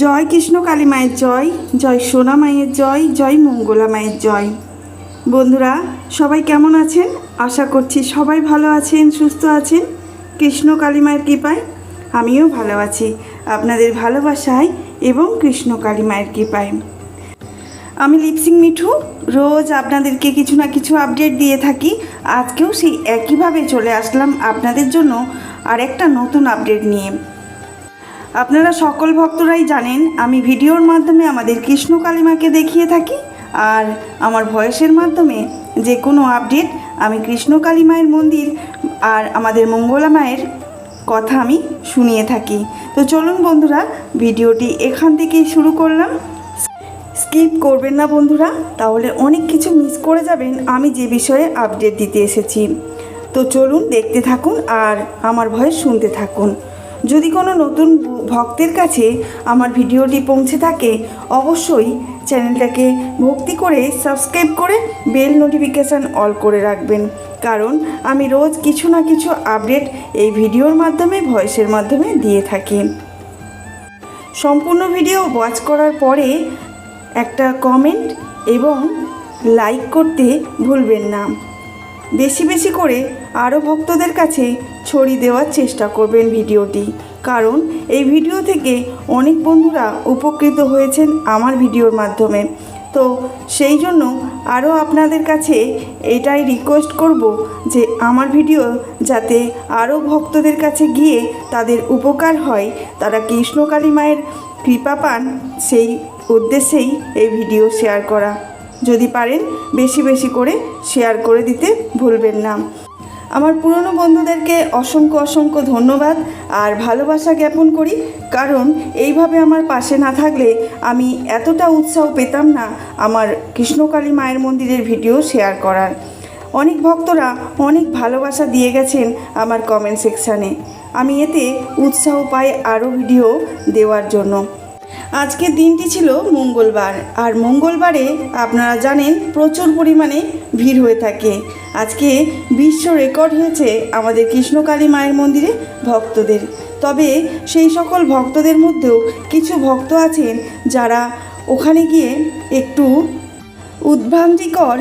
জয় কৃষ্ণ কালী মায়ের জয় জয় সোনা মায়ের জয় জয় মঙ্গলা মায়ের জয়। বন্ধুরা, সবাই কেমন আছেন? আশা করছি সবাই ভালো আছেন, সুস্থ আছেন। কৃষ্ণ কালী মায়ের কৃপায় আমিও ভালো আছি। আপনাদের ভালোবাসায় এবং কৃষ্ণ কালী মায়ের কৃপায়। আমি লিপসিং মিঠু, রোজ আপনাদেরকে কিছু না কিছু আপডেট দিয়ে থাকি। আজকেও সেই একইভাবে চলে আসলাম আপনাদের জন্য আর একটা নতুন আপডেট নিয়ে। আপনারা সকল ভক্তরাই জানেন, আমি ভিডিওর মাধ্যমে আমাদের কৃষ্ণ কালিমাকে দেখিয়ে থাকি, আর আমার ভয়েসের মাধ্যমে যে কোনো আপডেট আমি কৃষ্ণ কালী মায়ের মন্দির আর আমাদের মঙ্গলা মায়ের কথা আমি শুনিয়ে থাকি। তো চলুন বন্ধুরা, ভিডিওটি এখান থেকেই শুরু করলাম। স্কিপ করবেন না বন্ধুরা, তাহলে অনেক কিছু মিস করে যাবেন, আমি যে বিষয়ে আপডেট দিতে এসেছি। তো চলুন দেখতে থাকুন আর আমার ভয়েস শুনতে থাকুন। যদি কোনো নতুন ভক্তের কাছে আমার ভিডিওটি পৌঁছে থাকে, অবশ্যই চ্যানেলটাকে ভক্তি করে সাবস্ক্রাইব করে বেল নোটিফিকেশান অল করে রাখবেন। কারণ আমি রোজ কিছু না কিছু আপডেট এই ভিডিওর মাধ্যমে, ভয়েসের মাধ্যমে দিয়ে থাকি। সম্পূর্ণ ভিডিও ওয়াচ করার পরে একটা কমেন্ট এবং লাইক করতে ভুলবেন না। বেশি বেশি করে আরও ভক্তদের কাছে ছড়িয়ে দেওয়ার চেষ্টা করবেন ভিডিওটি। কারণ এই ভিডিও থেকে অনেক বন্ধুরা উপকৃত হয়েছেন আমার ভিডিওর মাধ্যমে। তো সেই জন্য আরও আপনাদের কাছে এটাই রিকোয়েস্ট করব যে আমার ভিডিও যাতে আরও ভক্তদের কাছে গিয়ে তাদের উপকার হয়, তারা কৃষ্ণকালী মায়ের কৃপা পান সেই উদ্দেশ্যেই এই ভিডিও শেয়ার করা। যদি পারেন বেশি বেশি করে শেয়ার করে দিতে ভুলবেন না। আমার পুরনো বন্ধুদেরকে অসংখ্য অসংখ্য ধন্যবাদ আর ভালোবাসা জ্ঞাপন করি, কারণ এইভাবে আমার পাশে না থাকলে আমি এতটা উৎসাহ পেতাম না আমার কৃষ্ণকালী মায়ের মন্দিরের ভিডিও শেয়ার করার। অনেক ভক্তরা অনেক ভালোবাসা দিয়ে গেছেন আমার কমেন্ট সেকশানে আমি এতে উৎসাহ পাই আরও ভিডিও দেওয়ার জন্য। আজকের দিনটি ছিল মঙ্গলবার। আর মঙ্গলবারে আপনারা জানেন প্রচুর পরিমাণে ভিড় হয়ে থাকে। আজকে বিশ্ব রেকর্ড হয়েছে আমাদের কৃষ্ণকালী মায়ের মন্দিরে ভক্তদের। তবে সেই সকল ভক্তদের মধ্যেও কিছু ভক্ত আছেন যারা ওখানে গিয়ে একটু উদ্ভ্রান্তিকর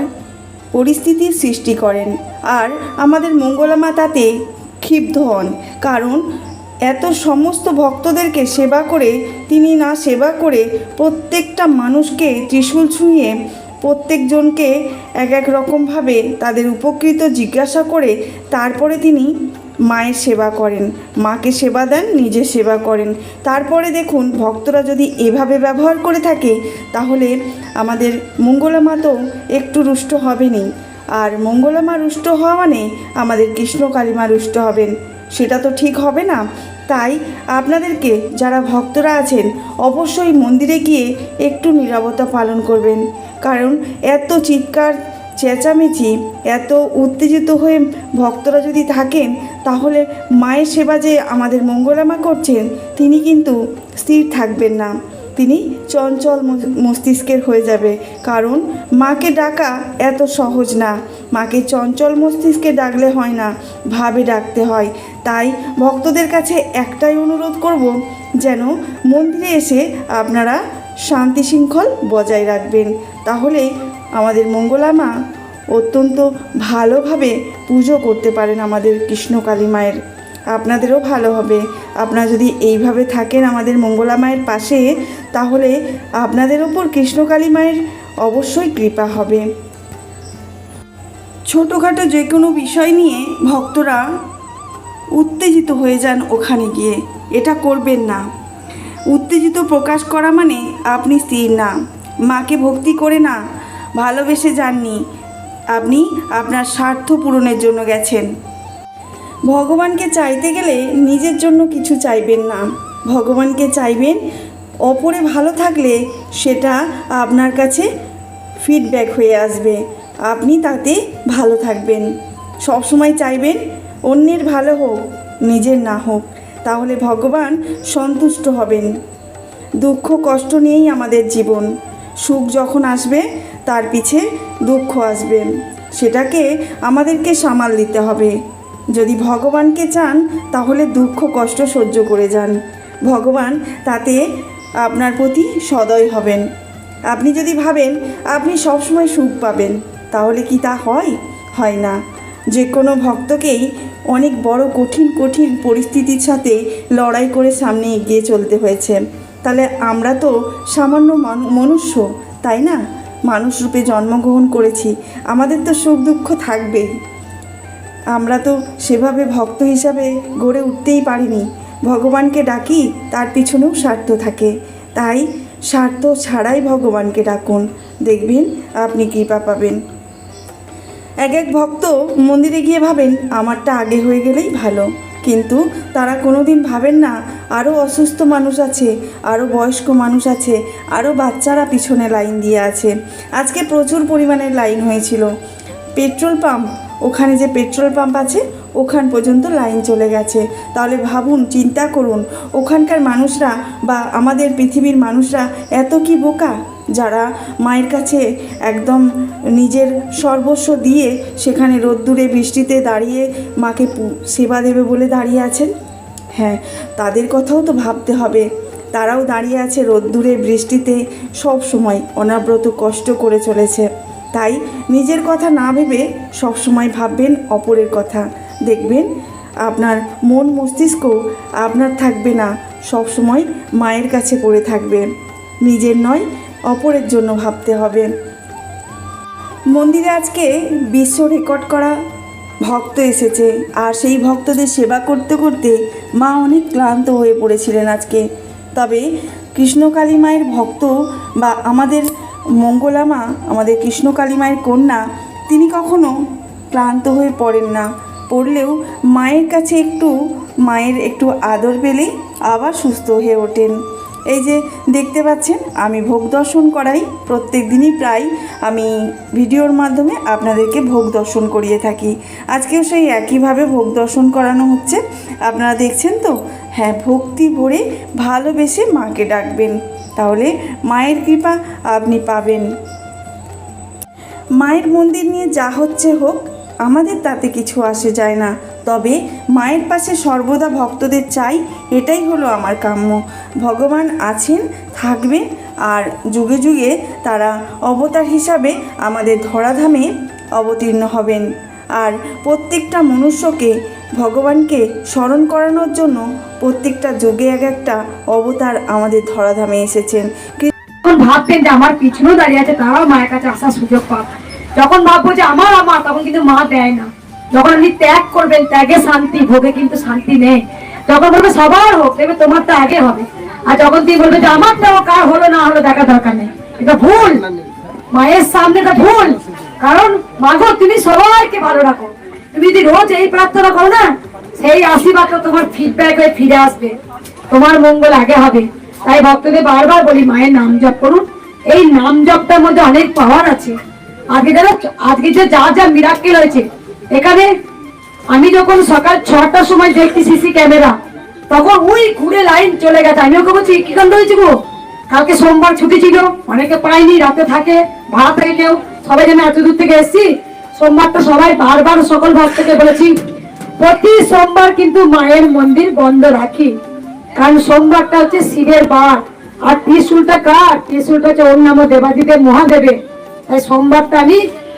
পরিস্থিতির সৃষ্টি করেন। আর আমাদের মঙ্গলামা তাতে ক্ষিপ্ত হন। কারণ এত সমস্ত ভক্তদেরকে সেবা করে, তিনি না সেবা করে প্রত্যেকটা মানুষকে ত্রিশূল ছুঁয়ে প্রত্যেকজনকে এক এক রকমভাবে তাদের উপকৃত জিজ্ঞাসা করে তারপরে তিনি মায়ের সেবা করেন। মাকে সেবা দেন, নিজে সেবা করেন। তারপরে দেখুন, ভক্তরা যদি এভাবে ব্যবহার করে থাকে, তাহলে আমাদের মঙ্গলা মা তো একটু রুষ্ট হবেনি আর মঙ্গলা মা রুষ্ট হওয়া মানে আমাদের কৃষ্ণ কালীমা রুষ্ট হবেন। সেটা তো ঠিক হবে না। তাই আপনাদেরকে যারা ভক্তরা আছেন, অবশ্যই মন্দিরে গিয়ে একটু নীরবতা পালন করবেন। কারণ এত চিৎকার, চেঁচামেচি, এত উত্তেজিত হয়ে ভক্তরা যদি থাকেন, তাহলে মায়ের সেবা যে আমাদের মঙ্গলামা করছেন, তিনি কিন্তু স্থির থাকবেন না। তিনি চঞ্চল মস্তিষ্কের হয়ে যাবে। কারণ মাকে ডাকা এত সহজ না। মাকে চঞ্চল মস্তিষ্কে ডাকলে হয় না, ভাবে ডাকতে হয়। তাই ভক্তদের কাছে একটাই অনুরোধ করব যেন মন্দিরে এসে আপনারা শান্তি শৃঙ্খল বজায় রাখবেন। তাহলে আমাদের মঙ্গলা মা অত্যন্ত ভালোভাবে পুজো করতে পারেন আমাদের কৃষ্ণকালী মায়ের। আপনাদেরও ভালো হবে। আপনারা যদি এইভাবে থাকেন আমাদের মঙ্গলা মায়ের পাশে, তাহলে আপনাদের ওপর কৃষ্ণকালী মায়ের অবশ্যই কৃপা হবে। ছোটোখাটো যে কোনো বিষয় নিয়ে ভক্তরা উত্তেজিত হয়ে যান ওখানে গিয়ে। এটা করবেন না। উত্তেজিত প্রকাশ করা মানে আপনি স্থির না। মাকে ভক্তি করে না, ভালোবেসে যাননি। আপনি আপনার স্বার্থ পূরণের জন্য গেছেন। ভগবানকে চাইতে গেলে নিজের জন্য কিছু চাইবেন না। ভগবানকে চাইবেন অপরে ভালো থাকলে সেটা আপনার কাছে ফিডব্যাক হয়ে আসবে। আপনি তাতে ভালো থাকবেন। সবসময় চাইবেন অন্যের ভালো হোক, নিজের না হোক। তাহলে ভগবান সন্তুষ্ট হবেন। দুঃখ কষ্ট নিয়েই আমাদের জীবন। সুখ যখন আসবে, তার পিছে দুঃখ আসবে। সেটাকে আমাদেরকে সামাল দিতে হবে। যদি ভগবানকে চান, তাহলে দুঃখ কষ্ট সহ্য করে যান। ভগবান তাতে আপনার প্রতি সদয় হবেন। আপনি যদি ভাবেন, আপনি সবসময় সুখ পাবেন। তাহলে কি তা হয়? হয় না। যে কোনো ভক্তকেই অনেক বড় কঠিন কঠিন পরিস্থিতির সাথে লড়াই করে সামনে এগিয়ে চলতে হয়েছে। তাহলে আমরা তো সামান্য মানু- মনুষ্য, তাই না? মানুষ রূপে জন্মগ্রহণ করেছি, আমাদের তো সুখ দুঃখ থাকবেই। আমরা তো সেভাবে ভক্ত হিসাবে গড়ে উঠতেই পারিনি। ভগবানকে ডাকি, তার পিছনেও স্বার্থ থাকে। তাই স্বার্থ ছাড়াই ভগবানকে ডাকুন। দেখবেন, আপনি কৃপা পাবেন। এক এক ভক্ত মন্দিরে গিয়ে ভাবেন, আমারটা আগে হয়ে গেলেই ভালো। কিন্তু তারা কোনোদিন ভাবেন না আরও অসুস্থ মানুষ আছে আরও বয়স্ক মানুষ আছে আরও বাচ্চারা পিছনে লাইন দিয়ে আছে। আজকে প্রচুর পরিমাণে লাইন হয়েছিল। পেট্রোল পাম্প, ওখানে যে পেট্রোল পাম্প আছে, ওখান পর্যন্ত লাইন চলে গেছে। তাহলে ভাবুন, চিন্তা করুন, ওখানকার মানুষরা বা আমাদের পৃথিবীর মানুষরা এত কি বোকা? যারা মায়ের কাছে একদম নিজের সর্বস্ব দিয়ে সেখানে রোদ্দুরে বৃষ্টিতে দাঁড়িয়ে মাকে সেবা দেবে বলে দাঁড়িয়ে আছেন? হ্যাঁ তাদের কথাও তো ভাবতে হবে। তারাও দাঁড়িয়ে আছে রোদ্দুরে বৃষ্টিতে সব সময় অনাব্রত কষ্ট করে চলেছে। তাই নিজের কথা না ভেবে সব সময় ভাববেন অপরের কথা। দেখবেন আপনার মন মস্তিষ্ক আপনার থাকবে না, সব সময় মায়ের কাছে পড়ে থাকবে। নিজের নয়, অপরের জন্য ভাবতে হবে। মন্দিরে আজকে বিশ্ব রেকর্ড করা ভক্ত এসেছে, আর সেই ভক্তদের সেবা করতে করতে মা অনেক ক্লান্ত হয়ে পড়েছিলেন আজকে। তবে কৃষ্ণকালী মায়ের ভক্ত বা আমাদের মঙ্গলা মা, আমাদের কৃষ্ণকালী মায়ের কন্যা, তিনি কখনো ক্লান্ত হয়ে পড়েন না। পড়লেও মায়ের কাছে একটু, মায়ের একটু আদর পেলেই আবার সুস্থ হয়ে ওঠেন। এই যে দেখতে পাচ্ছেন, আমি ভোগ দর্শন করাই। প্রত্যেক দিনই প্রায় আমি ভিডিওর মাধ্যমে আপনাদেরকে ভোগ দর্শন করিয়ে থাকি। আজকেও সেই একইভাবে ভোগ দর্শন করানো হচ্ছে। আপনারা দেখছেন তো? হ্যাঁ ভক্তি ভরে ভালোবেসে মাকে ডাকবেন। তাহলে মায়ের কৃপা আপনি পাবেন। মায়ের মন্দির নিয়ে যা হচ্ছে হোক, আমাদের তাতে কিছু আসে যায় না। তবে মায়ের পাশে সর্বদা ভক্তদের চাই, এটাই হলো আমার কাম্য। ভগবান আছেন, থাকবেন, আর যুগে যুগে তারা অবতার হিসাবে আমাদের ধরাধামে অবতীর্ণ হবেন। আর প্রত্যেকটা মনুষ্যকে ভগবানকে স্মরণ করানোর জন্য প্রত্যেকটা যুগে এক একটা অবতার আমাদের ধরাধামে এসেছেন। ভাবতেন যে আমার পিছনেও দাঁড়িয়ে আছে, তারাও মায়ের কাছে আসার সুযোগ পাবে যখন ভাববো যে আমার আমার তখন কিন্তু মা দেয় না। যখন আপনি ত্যাগ করবেন, ত্যাগে শান্তি ভোগে কিন্তু শান্তি নেই। যখন বলবে সবার হোক, দেখবে তোমারটা আগে হবে। আর যখন তুমি বলবে যে আমারটাও কার হলো, না হলো দেখা দরকার নেই। এটা ভুল। মায়ের সামনে এটা ভুল। কারণ, মাগো, তুমি সবাইকে ভালো রাখো। তুমি যদি রোজ এই প্রার্থনা করো না, সেই আশীর্বাদটা তোমার ফিডব্যাক হয়ে ফিরে আসবে। তোমার মঙ্গল আগে হবে। তাই ভক্তদের বারবার বলি, মায়ের নাম জপ করুন। এই নাম জপটার মধ্যে অনেক পাওয়ার আছে। আজকে যারা আজকে যে যা যা মিরাক্কেল হয়েছে এখানে আমি যখন সকাল ছটার সময় দেখছি সিসি ক্যামেরা, তখন ওই ঘুরে লাইন চলে গেছে। আমি ওকে বলছি, কি কাণ্ড হয়েছে গো? কালকে সোমবার ছুটি ছিল, অনেকে পায়নি, রাতে থাকে, ভাড়া থাকে কেউ। সবাই যেন এত দূর থেকে এসছি। সোমবারটা সবাই বারবার সকল ভাগ থেকে বলেছি, প্রতি সোমবার কিন্তু মায়ের মন্দির বন্ধ রাখি। কারণ সোমবারটা হচ্ছে শিবের বার। আর ত্রিশুলটা কার? ত্রিশুলটা হচ্ছে ওর নাম দেবাদিদেব মহাদেবে তাই সোমবারটা আমি,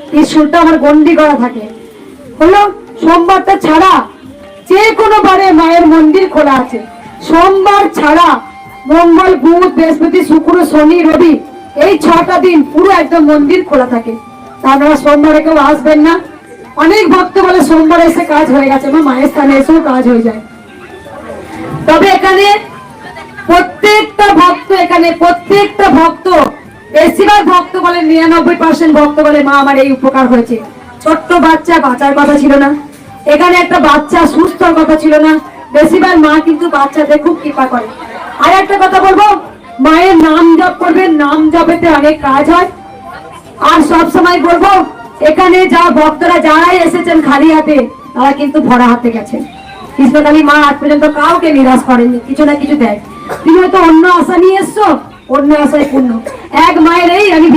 ত্রিশুলটা আমার গন্ডি করা থাকে। হলো সোমবারটা ছাড়া যে কোনো বারে মায়ের মন্দির খোলা আছে। সোমবার ছাড়া মঙ্গল, বুধ, বৃহস্পতি, শুক্র, শনি, রবি এই ছটা দিন পুরো একদম মন্দির খোলা থাকে। আপনারা সোমবারে কেউ আসবেন না। অনেক ভক্ত বলে সোমবার এসে কাজ হয়ে গেছে আমার মায়ের স্থানে এসেও কাজ হয়ে যায়। তবে এখানে প্রত্যেকটা ভক্ত, এখানে প্রত্যেকটা ভক্ত, বেশিরভাগ ভক্ত বলে নিরানব্বই পার্সেন্ট ভক্ত বলে মা, আমার এই উপকার হয়েছে। ছোট্ট বাচ্চা বাঁচার কথা ছিল না। এখানে একটা বাচ্চা সুস্থর কথা ছিল না। বেশিরভাগ মা কিন্তু বাচ্চাদের খুব কৃপা করে। আর একটা কথা বলব, মায়ের নাম জপ করবেন নাম জপেতে অনেক কাজ হয়। আর সব সময় বলব, এখানে যা ভক্তরা যারাই এসেছেন খালি হাতে, তারা কিন্তু ভরা হাতে গেছেন। কৃষ্ণকালী মা আজ পর্যন্ত কাউকে নিরাশ করেননি, কিছু না কিছু দেয়। তুমি হয়তো অন্য আশা নিয়ে এসছো, অন্য আশায় পূর্ণ। এক মায়ের এই আমি